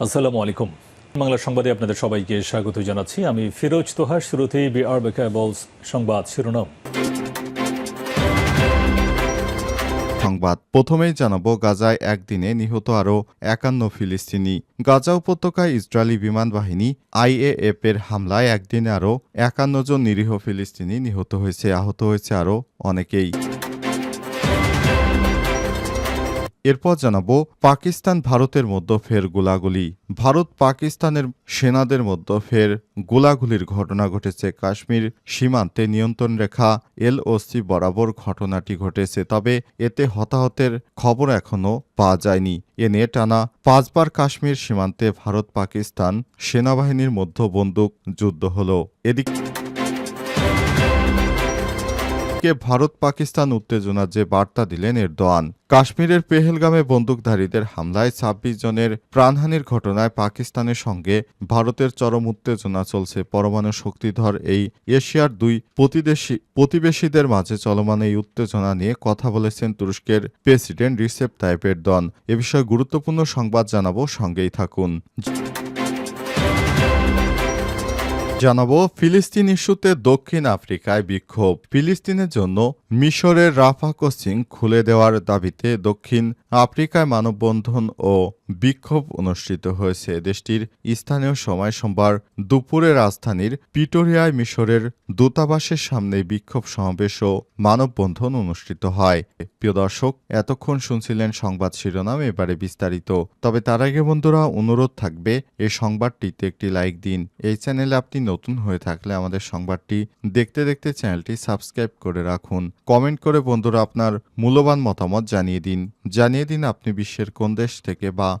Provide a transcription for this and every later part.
আসসালামু আলাইকুম। বাংলা সংবাদে আপনাদের সবাইকে স্বাগত জানাচ্ছি। আমি ফিরোজ তোহার শুরুতেই বিআর বেকাবলস সংবাদ শিরোনাম। সংবাদ, প্রথমেই জানাব, গাজায় একদিনে নিহত আরও একান্ন ফিলিস্তিনি। গাজা উপত্যকায় ইসরায়েলি বিমান বাহিনী আইএএফ এর হামলায় একদিনে আরও একান্ন জন নিরীহ ফিলিস্তিনি নিহত হয়েছে, আহত হয়েছে আরও অনেকেই। এরপর জানাব পাকিস্তান ভারতের মধ্যে ফের গোলাগুলি। ভারত পাকিস্তানের সেনাদের মধ্যে ফের গোলাগুলির ঘটনা ঘটেছে। কাশ্মীর সীমান্তে নিয়ন্ত্রণ রেখা এলওসি বরাবর ঘটনাটি ঘটেছে, তবে এতে হতাহতের খবর এখনও পাওয়া যায়নি। এ নিয়ে টানা পাঁচবার কাশ্মীর সীমান্তে ভারত পাকিস্তান সেনাবাহিনীর মধ্যে বন্দুক যুদ্ধ হল। এদিকে কে ভারত পাকিস্তান উত্তেজনার যে বার্তা দিলেন এরদোয়ান, কাশ্মীরের পেহেলগামে বন্দুকধারীদের হামলায় ছাব্বিশ জনের প্রাণহানির ঘটনায় পাকিস্তানের সঙ্গে ভারতের চরম উত্তেজনা চলছে। পরমাণু শক্তিধর এই এশিয়ার দুই প্রতিবেশীদের মাঝে চলমান এই উত্তেজনা নিয়ে কথা বলেছেন তুরস্কের প্রেসিডেন্ট রিসেপ তাইপ এরদোয়ান। এ বিষয়ে গুরুত্বপূর্ণ সংবাদ জানাব, সঙ্গেই থাকুন। জানাব, ফিলিস্তিন ইস্যুতে দক্ষিণ আফ্রিকায় বিক্ষোভ। ফিলিস্তিনের জন্য মিশরের রাফা কোচিং খুলে দেওয়ার দাবিতে দক্ষিণ আফ্রিকায় মানববন্ধন ও বিক্ষোভ অনুষ্ঠিত হয়েছে দেশটির স্থানীয় সময় সোমবার দুপুরে রাজধানীর পিটোরিয়ায় মিশরের দূতাবাসের সামনে বিক্ষোভ সমাবেশ ও মানববন্ধন অনুষ্ঠিত হয়। প্রিয় দর্শক, এতক্ষণ শুনছিলেন সংবাদ শিরোনাম, এবারে বিস্তারিত। তবে তার আগে বন্ধুরা, অনুরোধ থাকবে, এই সংবাদটিতে একটি লাইক দিন। এই চ্যানেলে আপনি নতুন হয়ে থাকলে আমাদের সংবাদটি দেখতে দেখতে চ্যানেলটি সাবস্ক্রাইব করে রাখুন। কমেন্ট করে বন্ধুরা আপনার মূল্যবান মতামত জানিয়ে দিন। জানিয়ে দিন আপনি বিশ্বের কোন দেশ থেকে বা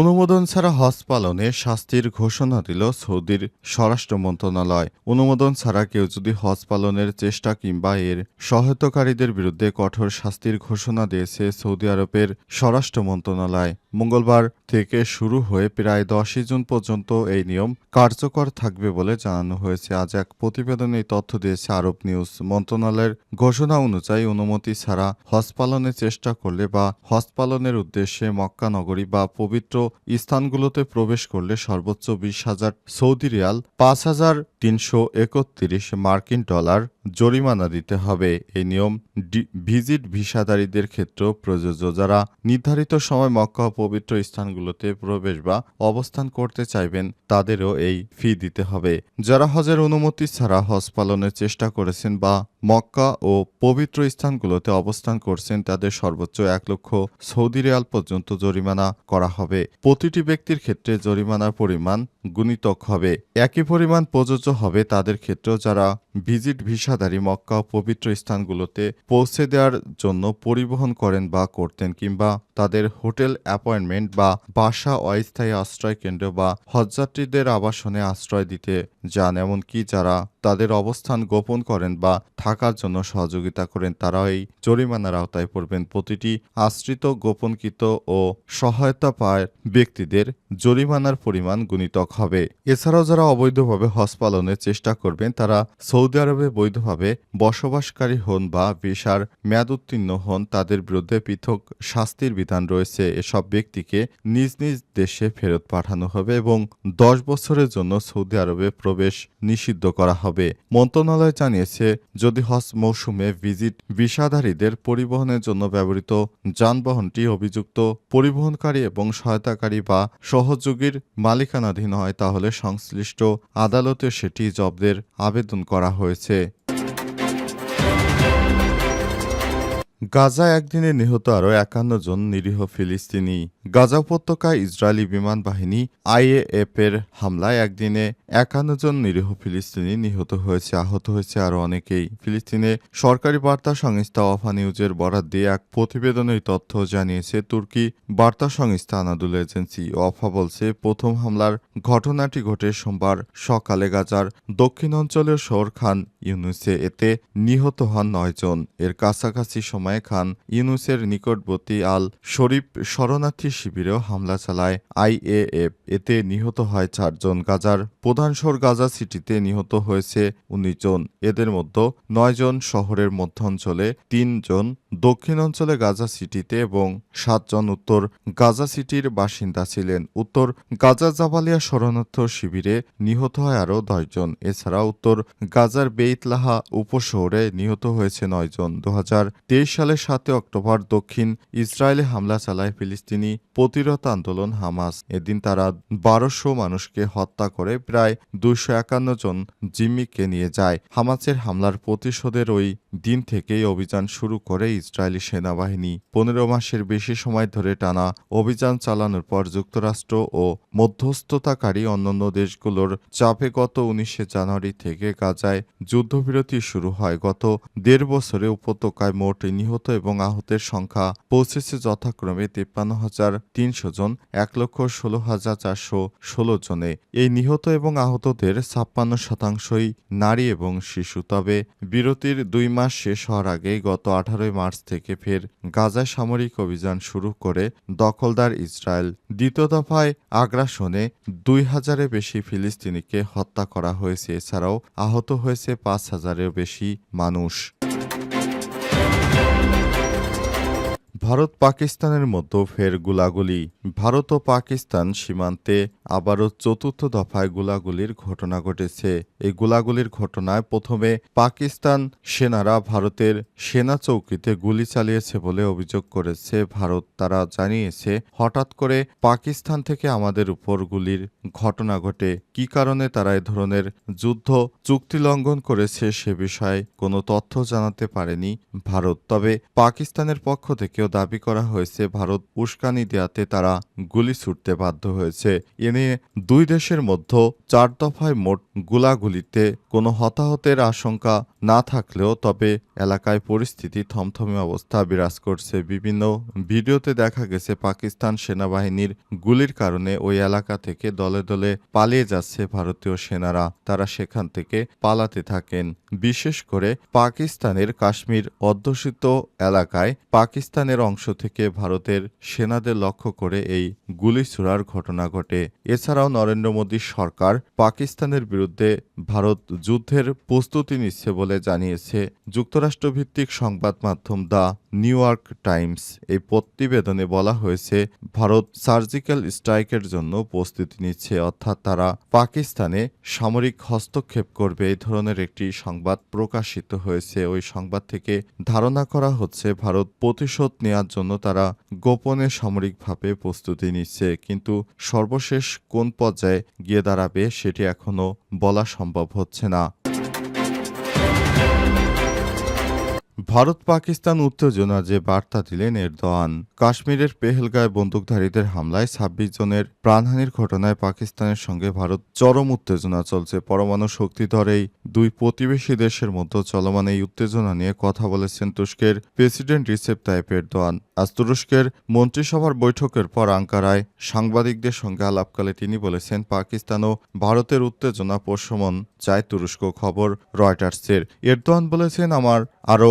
অনুমোদন ছাড়া হজ পালনে শাস্তির ঘোষণা দিল সৌদির স্বরাষ্ট্র মন্ত্রণালয়। অনুমোদন ছাড়া কেউ যদি হজ পালনের চেষ্টা কিংবা এর সহায়তাকারীদের বিরুদ্ধে কঠোর শাস্তির ঘোষণা দিয়েছে সৌদি আরবের স্বরাষ্ট্র মন্ত্রণালয়। মঙ্গলবার থেকে শুরু হয়ে প্রায় দশই জুন পর্যন্ত এই নিয়ম কার্যকর থাকবে বলে জানানো হয়েছে। আজ এক প্রতিবেদনে তথ্য দিয়েছে আরব নিউজ মন্ত্রণালয়ের ঘোষণা অনুযায়ী অনুমতি ছাড়া হজ পালনের চেষ্টা করলে বা হজ পালনের উদ্দেশ্যে মক্কা নগরী বা পবিত্র স্থানগুলোতে প্রবেশ করলে সর্বোচ্চ বিশ হাজার সৌদি রিয়াল পাঁচ হাজার তিনশো একত্রিশ মার্কিন ডলার জরিমানা দিতে হবে। এই নিয়ম ভিজিট ভিসাধারীদের ক্ষেত্রেও প্রযোজ্য। যারা নির্ধারিত সময় মক্কা পবিত্র স্থানগুলোতে প্রবেশ বা অবস্থান করতে চাইবেন, তাদেরও এই ফি দিতে হবে। যারা হজের অনুমতি ছাড়া হজ পালনের চেষ্টা করেছেন বা মক্কা ও পবিত্র স্থানগুলোতে অবস্থান করছেন, তাদের সর্বোচ্চ এক লক্ষ সৌদি রিয়াল পর্যন্ত জরিমানা করা হবে। প্রতিটি ব্যক্তির ক্ষেত্রে জরিমানার পরিমাণ গুণিতক হবে। একই পরিমাণ প্রযোজ্য হবে তাদের ক্ষেত্রেও যারা ভিজিট ভিসাধারী মক্কা পবিত্র স্থানগুলোতে পৌঁছে দেওয়ার জন্য পরিবহন করেন বা করতেন কিংবা তাদের হোটেল, অ্যাপয়েন্টমেন্ট বা বাসা অস্থায়ী আশ্রয় কেন্দ্র বা হজযাত্রীদের আবাসনে আশ্রয় দিতে যান, এমনকি যারা তাদের অবস্থান গোপন করেন বা থাকার জন্য সহযোগিতা করেন, তারাও এই জরিমানার আওতায় পড়বেন। প্রতিটি আশ্রিত, গোপনকৃত ও সহায়তা পায় ব্যক্তিদের জরিমানার পরিমাণ গুণিতক হবে। এছাড়াও যারা অবৈধভাবে হজ পালনের চেষ্টা করবেন, তারা সৌদি আরবে বৈধভাবে বসবাসকারী হন বা ভিসার মেয়াদ উত্তীর্ণ হন, তাদের বিরুদ্ধে পৃথক শাস্তির বিধান রয়েছে। এসব ব্যক্তিকে নিজ নিজ দেশে ফেরত পাঠানো হবে এবং দশ বছরের জন্য সৌদি আরবে প্রবেশ নিষিদ্ধ করা হবে। মন্ত্রণালয় জানিয়েছে, যদি হজ মৌসুমে ভিজিট ভিসাধারীদের পরিবহনের জন্য ব্যবহৃত যানবাহনটি অভিযুক্ত পরিবহনকারী এবং সহায়তাকারী বা সহযোগীর মালিকানাধীন হয়, তাহলে সংশ্লিষ্ট আদালতে সেটি জব্দের আবেদন করা হয়েছে। গাজা একদিনে নিহত আরও একান্ন জন নিরীহ ফিলিস্তিনি। গাজা উপত্যকায় ইসরায়েলি বিমান বাহিনী আইএএফ এর হামলায় একদিনে একান্ন জন নিরীহ ফিলিস্তিনি নিহত হয়েছে, আহত হয়েছে আরও অনেকেই। ফিলিস্তিনে সরকারি বার্তা সংস্থা অফা নিউজের বরাত দিয়ে এক প্রতিবেদনে এই তথ্য জানিয়েছে, তুর্কি বার্তা সংস্থা আনাদুল এজেন্সি। অফা বলছে, প্রথম হামলার ঘটনাটি ঘটে সোমবার সকালে গাজার দক্ষিণ অঞ্চলের শহর খান ইউনুসে। এতে নিহত হন নয়জন এর কাছাকাছি সময়ে সময় খান, ইউনুসের নিকটবর্তী আল শরীফ শরণার্থী শিবিরেও হামলা চালায় আইএএফ। এতে নিহত হয় চারজন। গাজার প্রধান শহর গাজা সিটিতে নিহত হয়েছে উনিশ জন। এদের মধ্যে নয় জন শহরের মধ্যাঞ্চলে, তিনজন দক্ষিণ অঞ্চলে গাজা সিটিতে এবং সাতজন উত্তর গাজা সিটির বাসিন্দা ছিলেন। উত্তর গাজা জাবালিয়া শরণার্থ শিবিরে নিহত হয় আরও দশজন এছাড়া উত্তর গাজার বেইতলাহা উপশহরে নিহত হয়েছে নয়জন দু হাজার তেইশ সালের সাতে অক্টোবর দক্ষিণ ইসরায়েলে হামলা চালায় ফিলিস্তিনি প্রতিরোধ আন্দোলন হামাস। এদিন তারা বারোশো মানুষকে হত্যা করে প্রায় দুইশো একান্ন জন জিম্মিকে নিয়ে যায়। হামাসের হামলার প্রতিশোধের ওই দিন থেকেই অভিযান শুরু করে ইসরায়েলি সেনাবাহিনী পনেরো মাসের বেশি সময় ধরে টানা অভিযান চালানোর পর যুক্তরাষ্ট্র ও মধ্যস্থতাকারী অন্যান্য দেশগুলোর চাপে গত উনিশে জানুয়ারি থেকে গাজায় যুদ্ধবিরতি শুরু হয়। গত দেড় বছরে উপত্যকায় মোট নিহত এবং আহতের সংখ্যা পৌঁছেছে যথাক্রমে তিপ্পান্ন হাজার তিনশো জন, এক লক্ষ ষোলো হাজার চারশো ষোলো জনে। এই নিহত এবং আহতদের ছাপ্পান্ন শতাংশই নারী এবং শিশু। তবে বিরতির দুই মাস শেষ হওয়ার আগেই গত আঠারোই মার্চ থেকে ফের গাজায় সামরিক অভিযান শুরু করে দখলদার ইসরায়েল। দ্বিতীয় দফায় আগ্রাসনে দুই হাজারের বেশি ফিলিস্তিনিকে হত্যা করা হয়েছে, এছাড়াও আহত হয়েছে পাঁচ হাজারের বেশি মানুষ। ভারত পাকিস্তানের মধ্যে ফের গুলাগুলি। ভারত ও পাকিস্তান সীমান্তে আবারও চতুর্থ দফায় গুলাগুলির ঘটনা ঘটেছে। এই গুলাগুলির ঘটনায় প্রথমে পাকিস্তান সেনারা ভারতের সেনা চৌকিতে গুলি চালিয়েছে বলে অভিযোগ করেছে ভারত। তারা জানিয়েছে, হঠাৎ করে পাকিস্তান থেকে আমাদের উপর গুলির ঘটনা ঘটে। কি কারণে তারা এ ধরনের যুদ্ধ চুক্তি লঙ্ঘন করেছে সে বিষয়ে কোনো তথ্য জানাতে পারেনি ভারত। তবে পাকিস্তানের পক্ষ থেকেও দাবি করা হয়েছে, ভারত উস্কানি দেয়াতে তারা গুলি ছুটতে বাধ্য হয়েছে। এ নিয়ে দুই দেশের মধ্যে চার দফায় মোট গুলাগুলিতে কোনো হতাহতের আশঙ্কা না থাকলেও, তবে এলাকায় পরিস্থিতি থমথমে অবস্থা বিরাজ করছে। বিভিন্ন ভিডিওতে দেখা গেছে, পাকিস্তান সেনাবাহিনীর গুলির কারণে ওই এলাকা থেকে দলে দলে পালিয়ে যাচ্ছে ভারতীয় সেনারা। তারা সেখান থেকে পালাতে থাকেন। বিশেষ করে পাকিস্তানের কাশ্মীর অধ্যুষিত এলাকায় পাকিস্তানের অংশ থেকে ভারতের সেনাদের লক্ষ্য করে এই গুলি ছোড়ার ঘটনা ঘটে। এছাড়াও নরেন্দ্র মোদী সরকার পাকিস্তানের বিরুদ্ধে ভারত যুদ্ধের প্রস্তুতি নিচ্ছে বলে জানিয়েছে যুক্তরাষ্ট্রভিত্তিক সংবাদ মাধ্যম দ্য নিউ ইয়র্ক টাইমস। এই প্রতিবেদনে বলা হয়েছে, ভারত সার্জিক্যাল স্ট্রাইকের জন্য প্রস্তুতি নিচ্ছে, অর্থাৎ তারা পাকিস্তানে সামরিক হস্তক্ষেপ করবে এই ধরনের একটি সংবাদ প্রকাশিত হয়েছে। ওই সংবাদ থেকে ধারণা করা হচ্ছে, ভারত প্রতিশোধ নেওয়ার জন্য তারা গোপনে সামরিকভাবে প্রস্তুতি নিচ্ছে। কিন্তু সর্বশেষ কোন পর্যায়ে গিয়ে দাঁড়াবে সেটি এখনও বলা সম্ভব হচ্ছে না। ভারত পাকিস্তান উত্তেজনা যে বার্তা দিলেন এরদোয়ান, কাশ্মীরের পেহেলগায় বন্দুকধারীদের হামলায় ছাব্বিশ জনের প্রাণহানির ঘটনায় পাকিস্তানের সঙ্গে ভারত চরম উত্তেজনা চলছে। পরমাণু শক্তিধর এই দুই প্রতিবেশী দেশের মধ্যে চলমান এই উত্তেজনা নিয়ে কথা বলেছেন তুরস্কের প্রেসিডেন্ট রিসেপ তাইপ এরদোয়ান। আজ তুরস্কের মন্ত্রিসভার বৈঠকের পর আঙ্কারায় সাংবাদিকদের সঙ্গে আলাপকালে তিনি বলেছেন, পাকিস্তান ও ভারতের উত্তেজনা প্রশমন চায় তুরস্ক খবর রয়টার্সের। এরদোয়ান বলেছেন, আমার আরও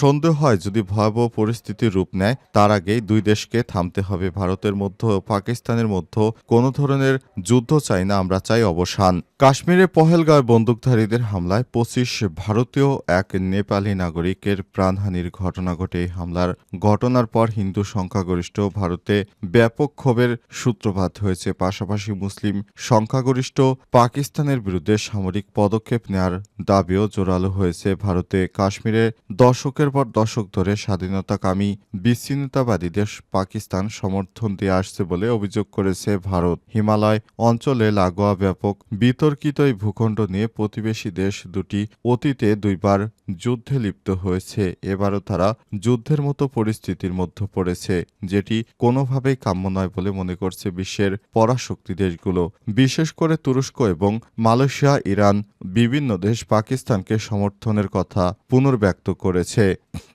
সন্দেহ হয় যদি ভয়াবহ পরিস্থিতি রূপ নেয়, তার আগেই দুই দেশকে থামতে হবে। ভারতের মধ্যে ও পাকিস্তানের মধ্যে কোনো ধরনের যুদ্ধ চাই না, আমরা চাই অবসান। কাশ্মীরে পহেলগাঁয় বন্দুকধারীদের হামলায় পঁচিশ ভারতীয়, এক নেপালি নাগরিকের প্রাণহানির ঘটনা ঘটে। এই হামলার ঘটনার পর হিন্দু সংখ্যাগরিষ্ঠ ভারতে ব্যাপক ক্ষোভের সূত্রপাত হয়েছে। পাশাপাশি মুসলিম সংখ্যাগরিষ্ঠ পাকিস্তানের বিরুদ্ধে সামরিক পদক্ষেপ নেয়ার দাবিও জোরালো হয়েছে ভারতে। কাশ্মীরে দশকের পর দশক ধরে স্বাধীনতাকামী বিচ্ছিন্নতাবাদীদের পাকিস্তান সমর্থন দিয়ে আসছে বলে অভিযোগ করেছে ভারত। হিমালয় অঞ্চলে লাগোয়া ব্যাপক বিতর্কিত এই ভূখণ্ড নিয়ে প্রতিবেশী দেশ দুটি অতীতে দুইবার যুদ্ধে লিপ্ত হয়েছে। এবারও তারা যুদ্ধের মতো পরিস্থিতির মধ্যে পড়েছে, যেটি কোনোভাবেই কাম্য নয় বলে মনে করছে বিশ্বের পরাশক্তি দেশগুলো। বিশেষ করে তুরস্ক এবং মালয়েশিয়া, ইরান বিভিন্ন দেশ পাকিস্তানকে সমর্থনের কথা পুনর্ব্যক্ত করেছে। 平。